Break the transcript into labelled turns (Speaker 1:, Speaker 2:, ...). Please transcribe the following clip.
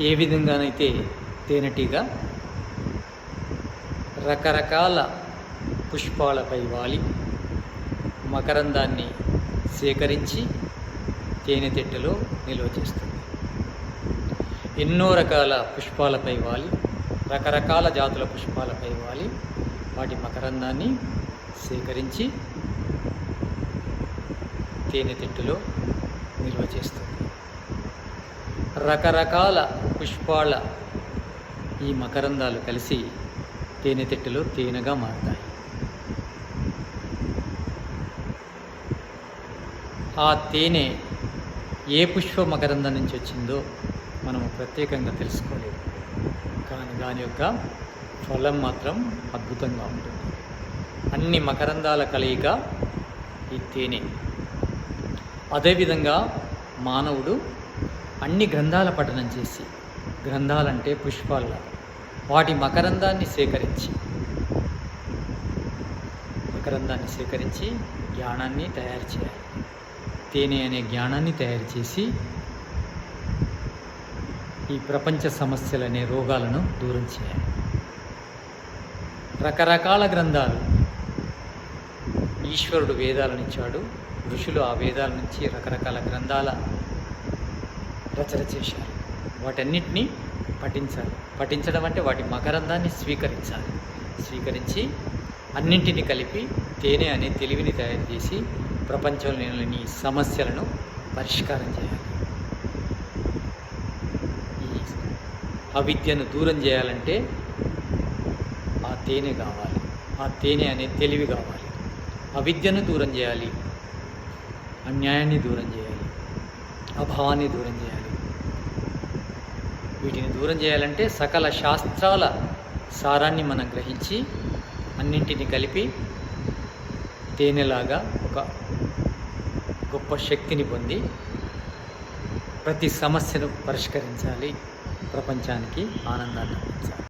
Speaker 1: ఏ విధంగానైతే తేనెటీగ రకరకాల పుష్పాలపై వాలి మకరందాన్ని సేకరించి తేనెతిట్టెలో నిల్వ చేస్తుంది. ఎన్నో రకాల పుష్పాలపై వాలి రకరకాల జాతుల పుష్పాలపై వాలి వాటి మకరందాన్ని సేకరించి తేనెతిట్టులో నిల్వ చేస్తుంది. రకరకాల పుష్పాల ఈ మకరందాలు కలిసి తేనెతిట్టులో తేనెగా మారుతాయి. ఆ తేనె ఏ పుష్ప మకరందం నుంచి వచ్చిందో మనము ప్రత్యేకంగా తెలుసుకోలేము కానీ దాని యొక్క ఫలం మాత్రం అద్భుతంగా ఉంటుంది. అన్ని మకరందాల కలయిక ఈ తేనె. అదేవిధంగా మానవుడు అన్ని గ్రంథాల పఠనం చేసి గ్రంథాలంటే పుష్పాల వాటి మకరందాన్ని సేకరించి మకరందాన్ని సేకరించి జ్ఞానాన్ని తయారు చేయాలి. తేనె అనే జ్ఞానాన్ని తయారు చేసి ఈ ప్రపంచ సమస్యలనే రోగాలను దూరం చేయాలి. రకరకాల గ్రంథాలు ఈశ్వరుడు వేదాలను ఇచ్చాడు ఋషులు ఆ వేదాల నుంచి రకరకాల గ్రంథాల రచన చేశారు వాటన్నిటినీ పఠించాలి. పఠించడం అంటే వాటి మకరందాన్ని స్వీకరించాలి. స్వీకరించి అన్నింటిని కలిపి తేనె అనే తెలివిని తయారు చేసి ప్రపంచంలోని సమస్యలను పరిష్కారం చేయాలి. ఈ అవిద్యను దూరం చేయాలంటే ఆ తేనె కావాలి. ఆ తేనె అనే తెలివి కావాలి. అవిద్యను దూరం చేయాలి. అన్యాయాన్ని దూరం చేయాలి. అభావాన్ని దూరం చేయాలి. వీటిని దూరం చేయాలంటే సకల శాస్త్రాల సారాన్ని మనం గ్రహించి అన్నింటిని కలిపి తేనెలాగా ఒక గొప్ప శక్తిని పొంది ప్రతి సమస్యను పరిష్కరించాలి. ప్రపంచానికి ఆనందాన్ని అందించాలి.